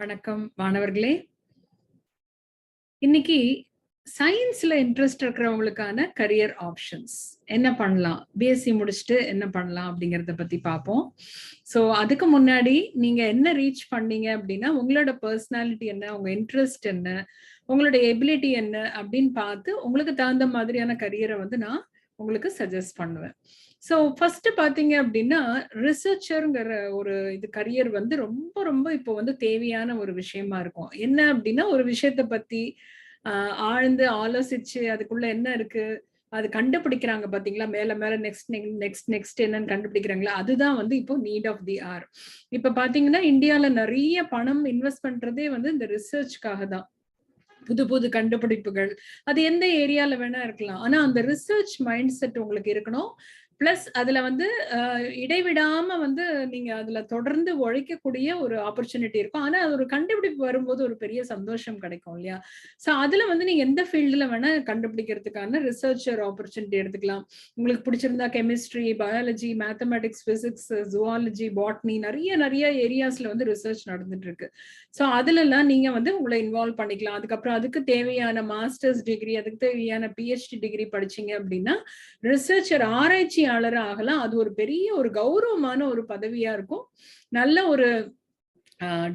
வணக்கம் மாணவர்களே. இன்னைக்கு சயின்ஸ்ல இன்ட்ரெஸ்ட் இருக்கிறவங்களுக்கான கரியர் ஆப்ஷன்ஸ் என்ன பண்ணலாம்? பிஎஸ்சி முடிச்சுட்டு என்ன பண்ணலாம் அப்படிங்கறத பத்தி பார்ப்போம். ஸோ அதுக்கு முன்னாடி நீங்க என்ன ரீச் பண்ணீங்க அப்படின்னா உங்களோட பர்சனாலிட்டி என்ன உங்க இன்ட்ரெஸ்ட் என்ன உங்களோட எபிலிட்டி என்ன அப்படின்னு பார்த்து உங்களுக்கு தகுந்த மாதிரியான கரியரை வந்து நான் உங்களுக்கு சஜஸ்ட் பண்ணுவேன். ஸோ ஃபர்ஸ்ட் பாத்தீங்க அப்படின்னா ரிசர்ச்சருங்கிற ஒரு இது கரியர் வந்து ரொம்ப ரொம்ப இப்போ வந்து தேவையான ஒரு விஷயமா இருக்கும். என்ன அப்படின்னா ஒரு விஷயத்த பத்தி ஆஹ் ஆழ்ந்து ஆலோசிச்சு அதுக்குள்ள என்ன இருக்கு அது கண்டுபிடிக்கிறாங்க பாத்தீங்களா மேல மேல நெக்ஸ்ட் நெக்ஸ்ட் நெக்ஸ்ட் என்னன்னு கண்டுபிடிக்கிறாங்களா? அதுதான் வந்து இப்போ நீட் ஆஃப் தி ஆர் இப்ப பாத்தீங்கன்னா இந்தியால நிறைய பணம் இன்வெஸ்ட் பண்றதே வந்து இந்த ரிசர்ச்காக தான். புது புது கண்டுபிடிப்புகள் அது எந்த ஏரியால வேணா இருக்கலாம். ஆனா அந்த ரிசர்ச் மைண்ட் செட் உங்களுக்கு இருக்கணும். பிளஸ் அதுல வந்து இடைவிடாம வந்து நீங்க அதுல தொடர்ந்து உழைக்கக்கூடிய ஒரு ஆப்பர்ச்சுனிட்டி இருக்கும். ஆனா அது ஒரு கண்டுபிடிப்பு வரும்போது ஒரு பெரிய சந்தோஷம் கிடைக்கும் இல்லையா? சோ அதுல வந்து நீங்க எந்த ஃபீல்டுல வேணா கண்டுபிடிக்கிறதுக்கான ரிசர்ச்சர் ஆப்பர்ச்சுனிட்டி எடுத்துக்கலாம். உங்களுக்கு பிடிச்சிருந்தா chemistry biology mathematics physics zoology botany நிறைய நிறைய ஏரியாஸ்ல வந்து ரிசர்ச் நடந்துட்டு இருக்கு ஸோ அதுல எல்லாம் நீங்க வந்து உங்களை இன்வால்வ் பண்ணிக்கலாம். அதுக்கப்புறம் அதுக்கு தேவையான மாஸ்டர்ஸ் டிகிரி அதுக்கு தேவையான பிஹெச்டி டிகிரி படிச்சீங்க அப்படின்னா ரிசர்ச்சர் ஆராய்ச்சி ஆராய்ச்சியாளர் ஆகலாம் அது ஒரு பெரிய ஒரு கௌரவமான ஒரு பதவியா இருக்கும். நல்ல ஒரு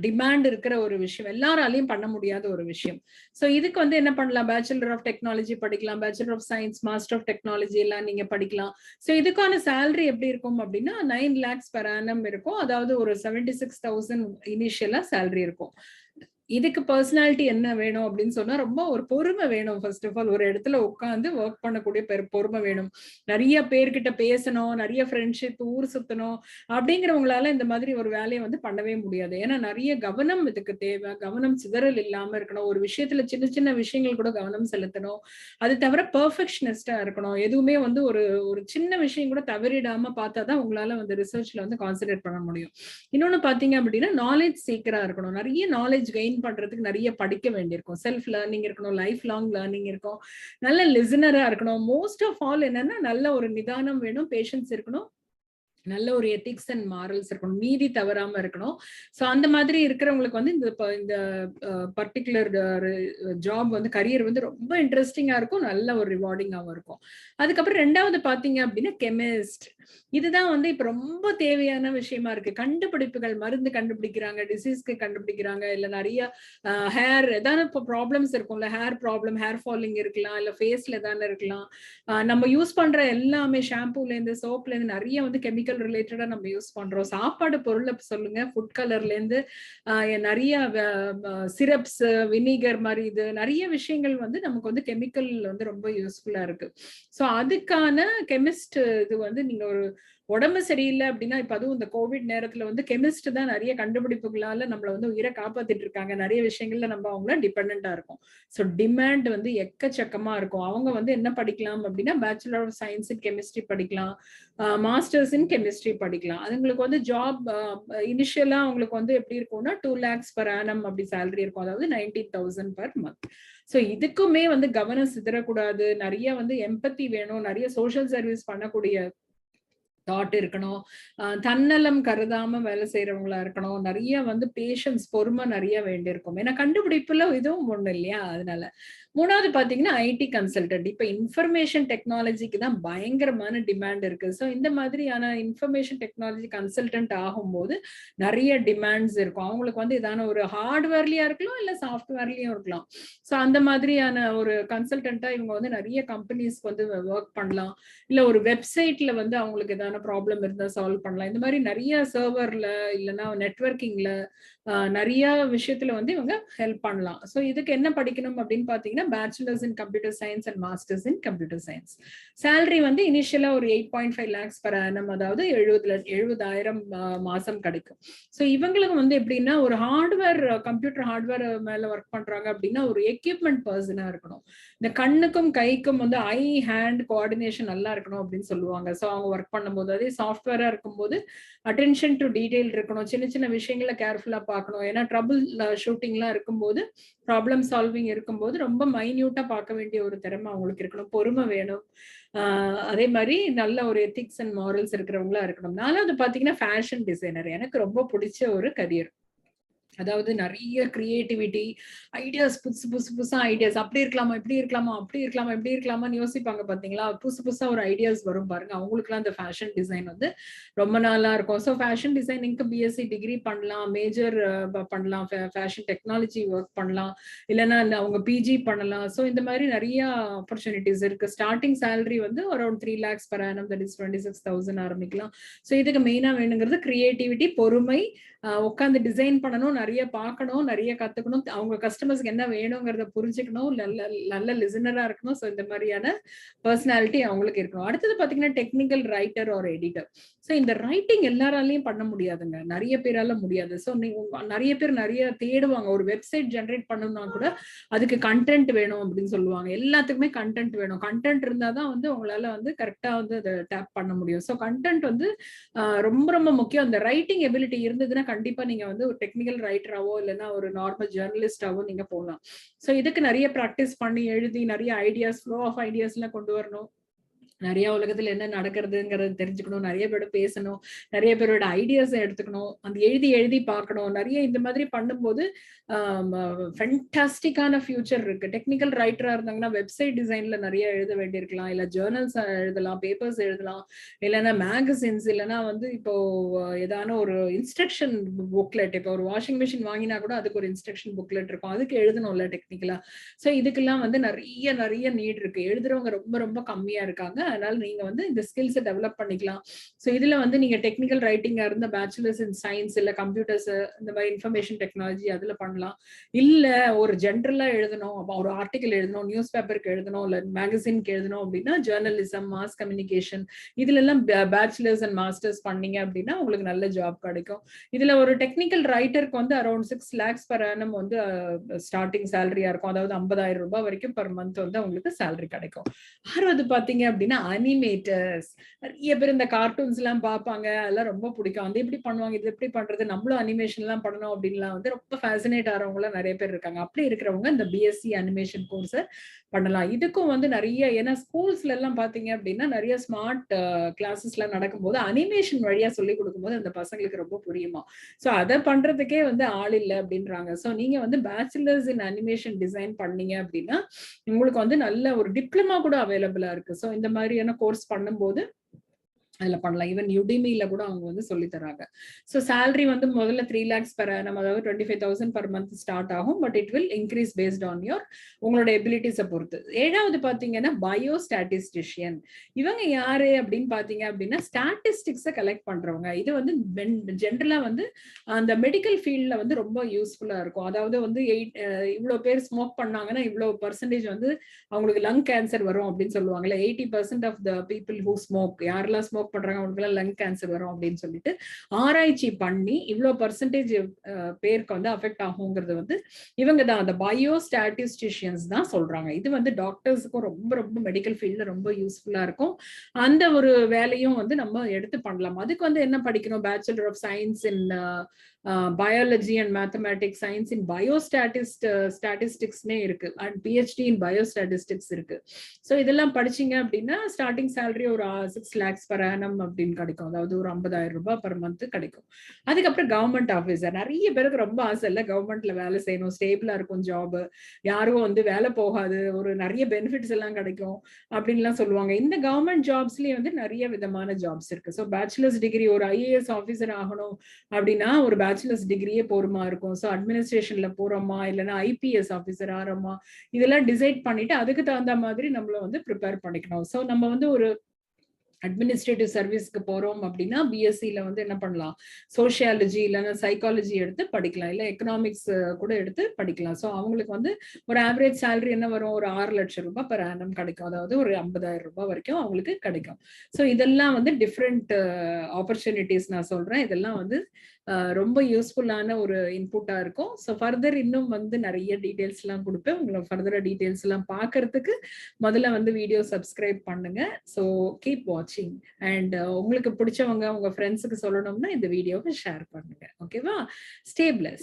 டிமாண்ட் இருக்கிற ஒரு விஷயம். எல்லாராலையும் பண்ண முடியாத ஒரு விஷயம். ஸோ இதுக்கு வந்து என்ன பண்ணலாம்? பேச்சுலர் ஆஃப் டெக்னாலஜி படிக்கலாம். Bachelor of science master of technology எல்லாம் நீங்க படிக்கலாம். ஸோ இதுக்கான சேலரி எப்படி இருக்கும் அப்படின்னா நைன் லேக்ஸ் பெர் ஆனம் இருக்கும். அதாவது ஒரு செவன்டி சிக்ஸ் தௌசண்ட் இனிஷியலா சேலரி இருக்கும். இதுக்கு பர்சனாலிட்டி என்ன வேணும் அப்படின்னு சொன்னா ரொம்ப ஒரு பொறுமை வேணும் ஃபர்ஸ்ட் ஆஃப் ஆல் ஒரு இடத்துல உட்காந்து ஒர்க் பண்ணக்கூடிய பெரு பொறுமை வேணும். நிறைய பேர்கிட்ட பேசணும் நிறைய ஃப்ரெண்ட்ஷிப் ஊர் சுத்தணும் அப்படிங்கிறவங்களால இந்த மாதிரி ஒரு வேலையை வந்து பண்ணவே முடியாது. ஏன்னா நிறைய கவனம் இதுக்கு தேவை. கவனம் சிதறல் இல்லாம இருக்கணும். ஒரு விஷயத்துல சின்ன சின்ன விஷயங்கள் கூட கவனம் செலுத்தணும். அது தவிர பர்ஃபெக்ஷனிஸ்டா இருக்கணும். எதுவுமே வந்து ஒரு ஒரு சின்ன விஷயம் கூட தவறிடாம பார்த்தா தான் உங்களால வந்து ரிசர்ச்ல வந்து கான்சென்ட்ரேட் பண்ண முடியும். இன்னொன்னு பாத்தீங்க அப்படின்னா நாலேஜ் சீக்கிரா இருக்கணும். நிறைய நாலேஜ் கெயின் பண்றதுக்கு நிறைய படிக்க வேண்டியிருக்கும். செல்ஃப் லேர்னிங் இருக்கணும் லைஃப் லாங் லேர்னிங் இருக்கும். நல்ல லிசனரா இருக்கணும். மோஸ்ட் ஆஃப் ஆல் என்னன்னா நல்ல ஒரு நிதானம் வேணும் பேஷன்ஸ் இருக்கணும். நல்ல ஒரு எத்திக்ஸ் அண்ட் மாரல்ஸ் இருக்கணும். மீதி தவறாம இருக்கணும். ஸோ அந்த மாதிரி இருக்கிறவங்களுக்கு வந்து இந்த இந்த பர்டிகுலர் ஜாப் வந்து கரியர் வந்து ரொம்ப இன்ட்ரெஸ்டிங்கா இருக்கும். நல்ல ஒரு ரிவார்டிங்காகவும் இருக்கும். அதுக்கப்புறம் ரெண்டாவது பாத்தீங்க அப்படின்னா கெமிஸ்ட் இதுதான் வந்து இப்ப ரொம்ப தேவையான விஷயமா இருக்கு. கண்டுபிடிப்புகள் மருந்து கண்டுபிடிக்கிறாங்க டிசீஸ்க்கு கண்டுபிடிக்கிறாங்க இல்ல நிறைய ஹேர் ஏதாவது இப்போ ப்ராப்ளம்ஸ் இருக்கும்ல. ஹேர் ப்ராப்ளம் ஹேர் ஃபாலிங் இருக்கலாம் இல்ல ஃபேஸ்ல ஏதாவது இருக்கலாம். நம்ம யூஸ் பண்ற எல்லாமே ஷாம்பூல இருந்து சோப்ல இருந்து நிறைய வந்து கெமிக்கல் ரிலேட்டடா நம்ம யூஸ் பண்றோம். சாப்பாடு பொருளை சொல்லுங்க. ஃபுட் கலர்ல இருந்து நிறைய சிரப்ஸ் வினிகர் மாதிரி இது நிறைய விஷயங்கள் வந்து நமக்கு வந்து கெமிக்கல் வந்து ரொம்ப யூஸ்ஃபுல்லா இருக்கு. ஸோ அதுக்கான கெமிஸ்ட் இது வந்து நீங்க ஒரு உடம்பு சரியில்லை அப்படின்னா இப்ப அதுவும் இந்த கோவிட் நேரத்துல வந்து கெமிஸ்ட் தான் நிறைய கண்டுபிடிப்புகளால நம்மள வந்து உயிரை காப்பாத்திட்டு இருக்காங்க. நிறைய விஷயங்கள்ல நம்ம அவங்கள டிபெண்டா இருக்கும். ஸோ டிமாண்ட் வந்து எக்கச்சக்கமா இருக்கும். அவங்க வந்து என்ன படிக்கலாம் அப்படின்னா bachelor of science in chemistry படிக்கலாம். மாஸ்டர்ஸ் இன் கெமிஸ்ட்ரி படிக்கலாம். அதுங்களுக்கு வந்து ஜாப் இனிஷியலா அவங்களுக்கு வந்து எப்படி இருக்கும்னா டூ லேக்ஸ் பர் ஆனம் அப்படி சேலரி இருக்கும். அதாவது nineteen thousand per month so இதுக்குமே வந்து கவனம் சிதறக்கூடாது. நிறைய வந்து எம்பத்தி வேணும். நிறைய சோஷியல் சர்வீஸ் பண்ணக்கூடிய தாட் இருக்கணும். தன்னலம் கருதாம வேலை செய்யறவங்களா இருக்கணும். நிறைய வந்து பேஷன்ஸ் பொறுமை நிறைய வேண்டியிருக்கும். ஏன்னா கண்டுபிடிப்புல இதுவும் ஒண்ணு இல்லையா? அதனால. மூணாவது பாத்தீங்கன்னா ஐடி கன்சல்டன்ட் இப்ப இன்ஃபர்மேஷன் டெக்னாலஜிக்கு தான் பயங்கரமான டிமாண்ட் இருக்கு. ஸோ இந்த மாதிரியான இன்ஃபர்மேஷன் டெக்னாலஜி கன்சல்டன்ட் ஆகும்போது நிறைய டிமாண்ட்ஸ் இருக்கும். அவங்களுக்கு வந்து இதான ஒரு ஹார்ட்வேர்லயா இருக்கலாம் இல்ல சாஃப்ட்வேர்லயும் இருக்கலாம். ஸோ அந்த மாதிரியான ஒரு கன்சல்டன்ட்டா இவங்க வந்து நிறைய கம்பெனிஸ்க்கு வந்து ஒர்க் பண்ணலாம். இல்ல ஒரு வெப்சைட்ல வந்து அவங்களுக்கு எதான ப்ராப்ளம் இருந்தா சால்வ் பண்ணலாம். இந்த மாதிரி நிறைய சர்வர்ல இல்லைன்னா நெட்ஒர்க்கிங்ல நிறைய விஷயத்துல வந்து இவங்க ஹெல்ப் பண்ணலாம். ஸோ இதுக்கு என்ன படிக்கணும் அப்படின்னு பாத்தீங்கன்னா bachelors in computer science and masters in computer science salary வந்து இனிஷியலா ஒரு eight point five lakhs per annum அதாவது எழுபதுல எழுபதாயிரம் மாசம் கிடைக்கும். ஸோ இவங்களுக்கு வந்து எப்படின்னா ஒரு ஹார்ட்வேர் கம்ப்யூட்டர் ஹார்ட்வேர் மேல ஒர்க் பண்றாங்க அப்படின்னா ஒரு எக்யூப்மெண்ட் பர்சனா இருக்கணும். இந்த கண்ணுக்கும் கைக்கும் வந்து ஐ ஹேண்ட் கோஆர்டினேஷன் நல்லா இருக்கணும் அப்படின்னு சொல்லுவாங்க. ஸோ அவங்க ஒர்க் பண்ணும்போது அதே சாஃப்ட்வேரா இருக்கும்போது அட்டென்ஷன் டு டீடைல் இருக்கணும். சின்ன சின்ன விஷயங்களை கேர்ஃபுல்லா பார்க்கணும். ஏன்னா ட்ரபுள் ஷூட்டிங்லாம் இருக்கும்போது ப்ராப்ளம் சால்விங் இருக்கும்போது ரொம்ப மைன்யூட்டா பார்க்க வேண்டிய ஒரு திறமை அவங்களுக்கு இருக்கணும். பொறுமை வேணும். அதே மாதிரி நல்ல ஒரு எத்திக்ஸ் அண்ட் மாரல்ஸ் இருக்கிறவங்களா இருக்கணும். நாலாவது பாத்தீங்கன்னா ஃபேஷன் டிசைனர் எனக்கு ரொம்ப பிடிச்ச ஒரு கரியர் அதாவது நிறைய கிரியேட்டிவிட்டி ஐடியாஸ் புதுசு புதுசு புதுசா ஐடியாஸ் அப்படி இருக்கலாமா இப்படி இருக்கலாமா அப்படி இருக்கலாமா இப்படி இருக்கலாமான்னு யோசிப்பாங்க பாத்தீங்களா? புதுசு புதுசா ஒரு ஐடியாஸ் வரும் பாருங்க. அவங்களுக்குலாம் அந்த ஃபேஷன் டிசைன் வந்து ரொம்ப நாளா இருக்கும். ஸோ ஃபேஷன் டிசைனிங்க்கு பிஎஸ்சி டிகிரி பண்ணலாம் மேஜர் பண்ணலாம். ஃபேஷன் டெக்னாலஜி ஒர்க் பண்ணலாம். இல்லைன்னா அவங்க பிஜி பண்ணலாம். ஸோ இந்த மாதிரி நிறைய ஆப்பர்ச்சுனிட்டிஸ் இருக்கு. ஸ்டார்டிங் சேலரி வந்து around three lakhs per annum that is twenty six thousand ஆரம்பிக்கலாம். ஸோ இதுக்கு மெயினா வேணுங்கிறது கிரியேட்டிவிட்டி பொறுமை உட்காந்து டிசைன் பண்ணணும் நிறைய பார்க்கணும் நிறைய கத்துக்கணும். அவங்க கஸ்டமர்ஸ்க்கு என்ன வேணுங்கிறத புரிஞ்சுக்கணும். நல்ல நல்ல லிசனரா இருக்கணும். ஸோ இந்த மாதிரியான பர்சனாலிட்டி அவங்களுக்கு இருக்கணும். அடுத்தது பாத்தீங்கன்னா டெக்னிக்கல் ரைட்டர் ஒரு எடிட்டர் ஸோ இந்த ரைட்டிங் எல்லாராலையும் பண்ண முடியாதுங்க. நிறைய பேரால முடியாது. ஸோ நீங்க நிறைய பேர் நிறைய தேடுவாங்க. ஒரு வெப்சைட் ஜென்ரேட் பண்ணணும்னா கூட அதுக்கு கண்டென்ட் வேணும் அப்படின்னு சொல்லுவாங்க. எல்லாத்துக்குமே கண்டென்ட் வேணும். கண்டென்ட் இருந்தாதான் வந்து உங்களால வந்து கரெக்டா வந்து அதை டேப் பண்ண முடியும். ஸோ கண்டென்ட் வந்து ரொம்ப ரொம்ப முக்கியம். அந்த ரைட்டிங் எபிலிட்டி இருந்ததுன்னா கண்டிப்பா நீங்க வந்து ஒரு டெக்னிக்கல் ரைட்டராவோ இல்லைன்னா ஒரு நார்மல் ஜேர்னலிஸ்டாவோ நீங்க போகலாம். ஸோ இதுக்கு நிறைய ப்ராக்டிஸ் பண்ணி எழுதி நிறைய ஐடியாஸ் ஃப்ளோ ஆஃப் ஐடியாஸ் எல்லாம் கொண்டு வரணும். நிறைய உலகத்துல என்ன நடக்கிறதுங்கிறத தெரிஞ்சுக்கணும். நிறைய பேரோட பேசணும். நிறைய பேரோட ஐடியாஸ் எடுத்துக்கணும். அந்த எழுதி எழுதி பார்க்கணும். நிறைய இந்த மாதிரி பண்ணும்போது ஃபென்டாஸ்டிக்கான ஃபியூச்சர் இருக்கு. டெக்னிக்கல் ரைட்டரா இருந்தாங்கன்னா வெப்சைட் டிசைன்ல நிறைய எழுத வேண்டியிருக்கலாம். இல்ல ஜேர்னல்ஸ் எழுதலாம் பேப்பர்ஸ் எழுதலாம். இல்லைன்னா மேகசின்ஸ் இல்லைன்னா வந்து இப்போ ஏதான ஒரு இன்ஸ்ட்ரக்ஷன் புக்லெட் இப்போ ஒரு வாஷிங் மிஷின் வாங்கினா கூட அதுக்கு ஒரு இன்ஸ்ட்ரக்ஷன் புக்லெட் இருக்கும். அதுக்கு எழுதணும்ல டெக்னிக்கலா ஸோ இதுக்கெல்லாம் வந்து நிறைய நிறைய நீட் இருக்கு. எழுதுறவங்க ரொம்ப ரொம்ப கம்மியா இருக்காங்க. அதனால நீங்க வந்து இந்த ஸ்கில்ஸை டெவலப் பண்ணிக்கலாம். ஸோ இதுல வந்து நீங்க டெக்னிக்கல் ரைட்டிங்கா இருந்த பேச்சுலர்ஸ் இன் சயின்ஸ் இல்ல கம்ப்யூட்டர்ஸ் இந்த மாதிரி இன்ஃபர்மேஷன் டெக்னாலஜி அதுல பண்ணலாம். இல்ல ஒரு ஜென்ரலா எழுதணும் ஒரு ஆர்டிகல் எழுதணும் நியூஸ் பேப்பருக்கு எழுதணும் இல்ல மேகசின்க்கு எழுதணும் அப்படின்னா ஜேர்னலிசம் மாஸ் கம்யூனிகேஷன் இதுல எல்லாம் பேச்சுலர்ஸ் அண்ட் மாஸ்டர்ஸ் பண்ணீங்க அப்படின்னா உங்களுக்கு நல்ல ஜாப் கிடைக்கும். இதுல ஒரு டெக்னிக்கல் ரைட்டருக்கு வந்து around six lakhs per annum வந்து ஸ்டார்டிங் சேலரியா இருக்கும். அதாவது ஐம்பதாயிரம் ரூபாய் வரைக்கும் பர் மந்த் வந்து அவங்களுக்கு சேலரி கிடைக்கும். ஆறாவது பாத்தீங்க அப்படின்னா அனிமேட்டர்ஸ் நிறைய பேர் இந்த கார்ட்டூன்ஸ் எல்லாம் பார்ப்பாங்க. அதெல்லாம் ரொம்ப பிடிக்கும். அது எப்படி பண்ணுவாங்க? இது எப்படி பண்றது? நம்மளும் அனிமேஷன் எல்லாம் பண்ணணும் அப்படின்லாம் வந்து ரொம்ப ஃபேசினேட் ஆகிறவங்க எல்லாம் நிறைய பேர் இருக்காங்க. அப்படி இருக்கிறவங்க இந்த பிஎஸ்சி அனிமேஷன் கோர்ஸ் பண்ணலாம். இதுக்கும் வந்து நிறைய ஏன்னா ஸ்கூல்ஸ்ல எல்லாம் பாத்தீங்க அப்படின்னா நிறைய ஸ்மார்ட் கிளாஸஸ் எல்லாம் நடக்கும்போது அனிமேஷன் வழியா சொல்லி கொடுக்கும்போது அந்த பசங்களுக்கு ரொம்ப புரியுமா? ஸோ அதை பண்றதுக்கே வந்து ஆள் இல்லை அப்படின்றாங்க. ஸோ நீங்க வந்து பேச்சுலர்ஸ் இன் அனிமேஷன் டிசைன் பண்ணீங்க அப்படின்னா உங்களுக்கு வந்து நல்ல ஒரு டிப்ளமா கூட அவைலபிளா இருக்கு. ஸோ இந்த மாதிரி மாதிரியான கோர்ஸ் பண்ணும்போது அதுல பண்ணலாம். ஈவன் யுடிமியில கூட அவங்க வந்து சொல்லி தராங்க ஸோ சேலரி வந்து முதல்ல த்ரீ லேக்ஸ் பெர் நம்ம அதாவது twenty five thousand per month start ஆகும் but it will increase based on your உங்களோட எபிலிட்டிஸை பொறுத்து. ஏழாவது பாத்தீங்கன்னா பயோ ஸ்டாட்டிஸ்டிஷியன் இவங்க யாரு அப்படின்னு பாத்தீங்க அப்படின்னா ஸ்டாட்டிஸ்டிக்ஸை கலெக்ட் பண்றவங்க. இது வந்து ஜென்ரலா வந்து அந்த மெடிக்கல் ஃபீல்ட்ல வந்து ரொம்ப யூஸ்ஃபுல்லா இருக்கும். அதாவது வந்து எயிட் இவ்வளவு பேர் ஸ்மோக் பண்ணாங்கன்னா இவ்வளவு பர்சன்டேஜ் வந்து அவங்களுக்கு லங் கேன்சர் வரும் அப்படின்னு சொல்லுவாங்கல்ல. Eighty percent of the people who smoke யாரெல்லாம் ஸ்மோக் பண்றாங்க அவங்களுக்கு லங் கேன்சர் வரும் அப்படின்னு சொல்லிட்டு ஆராய்ச்சி பண்ணி இவ்வளவு பர்சன்டேஜ் பேருக்கு வந்து அஃபெக்ட் ஆகுங்கிறது வந்து இவங்க தான் அந்த பயோ ஸ்டாட்டிஸ்டிஷியன்ஸ் தான் சொல்றாங்க. இது வந்து டாக்டர்ஸுக்கும் ரொம்ப ரொம்ப மெடிக்கல் ஃபீல்ட்ல ரொம்ப யூஸ்ஃபுல்லா இருக்கும். அந்த ஒரு வேலையும் வந்து நம்ம எடுத்து பண்ணலாம். அதுக்கு வந்து என்ன படிக்கணும்? Bachelor of science in biology and mathematics science in பயோஸ்டாட்டிஸ்ட் ஸ்டாட்டிஸ்டிக்ஸ்னே இருக்கு. அண்ட் பிஹெச்டி இன் பயோஸ்டாட்டிஸ்டிக்ஸ் இருக்கு. ஸோ இதெல்லாம் படிச்சீங்க அப்படின்னா ஸ்டார்டிங் சேலரி ஒரு சிக்ஸ் லேக்ஸ் பர் பேனம் அப்படின்னு கிடைக்கும். அதாவது ஒரு ஐம்பதாயிரம் ரூபாய் பர் மந்த் கிடைக்கும். அதுக்கப்புறம் கவர்மெண்ட் ஆஃபீஸர் நிறைய பேருக்கு ரொம்ப ஆசை இல்லை கவர்மெண்ட்ல வேலை செய்யணும். ஸ்டேபிளா இருக்கும் ஜாப் யாரும் வந்து வேலை போகாது. ஒரு நிறைய பெனிஃபிட்ஸ் எல்லாம் கிடைக்கும் அப்படின்லாம் சொல்லுவாங்க. இந்த கவர்மெண்ட் ஜாப்ஸ்லயே வந்து நிறைய விதமான ஜாப்ஸ் இருக்கு. ஸோ பேச்சுலர்ஸ் டிகிரி ஒரு ஐஏஎஸ் ஆஃபீஸர் ஆகணும் அப்படின்னா ஒரு பேச்சுலர்ஸ் டிகிரியே போருமா இருக்கும். ஸோ அட்மினிஸ்ட்ரேஷன்ல போறோமா? இல்லைன்னா ஐபிஎஸ் ஆஃபீஸர் ஆறோமா? இதெல்லாம் டிசைட் பண்ணிட்டு அதுக்கு தகுந்த மாதிரி நம்மள வந்து ப்ரிப்பேர் பண்ணிக்கணும். ஸோ நம்ம வந்து ஒரு அட்மினிஸ்ட்ரேட்டிவ் சர்வீஸ்க்கு போறோம் அப்படின்னா பிஎஸ்சியில வந்து என்ன பண்ணலாம்? சோஷியாலஜி இல்லைன்னா சைக்காலஜி எடுத்து படிக்கலாம். இல்லை எக்கனாமிக்ஸ் கூட எடுத்து படிக்கலாம். ஸோ அவங்களுக்கு வந்து ஒரு ஆவரேஜ் சேலரி என்ன வரும்? ஒரு ஆறு லட்சம் ரூபாய் பர் ஆனம் கிடைக்கும். அதாவது ஒரு ஐம்பதாயிரம் ரூபாய் வரைக்கும் அவங்களுக்கு கிடைக்கும். ஸோ இதெல்லாம் வந்து டிஃப்ரெண்ட் ஆப்பர்ச்சுனிட்டிஸ் நான் சொல்றேன். இதெல்லாம் வந்து ரொம்ப யூஸ்ஃபுல்லான ஒரு இன்புட்டா இருக்கும். ஸோ ஃபர்தர் இன்னும் வந்து நிறைய டீட்டெயில்ஸ் எல்லாம் கொடுப்பேன். உங்களை ஃபர்தரா டீட்டெயில்ஸ் எல்லாம் பார்க்கறதுக்கு முதல்ல வந்து வீடியோ சப்ஸ்கிரைப் பண்ணுங்க. ஸோ கீப் வாட்ச் வாட்சிங் அண்ட் uh, உங்களுக்கு பிடிச்சவங்க உங்க ஃப்ரெண்ட்ஸுக்கு சொல்லணும்னா இந்த வீடியோவை ஷேர் பண்ணுங்க. ஓகேவா ஸ்டே பிளஸ்ட்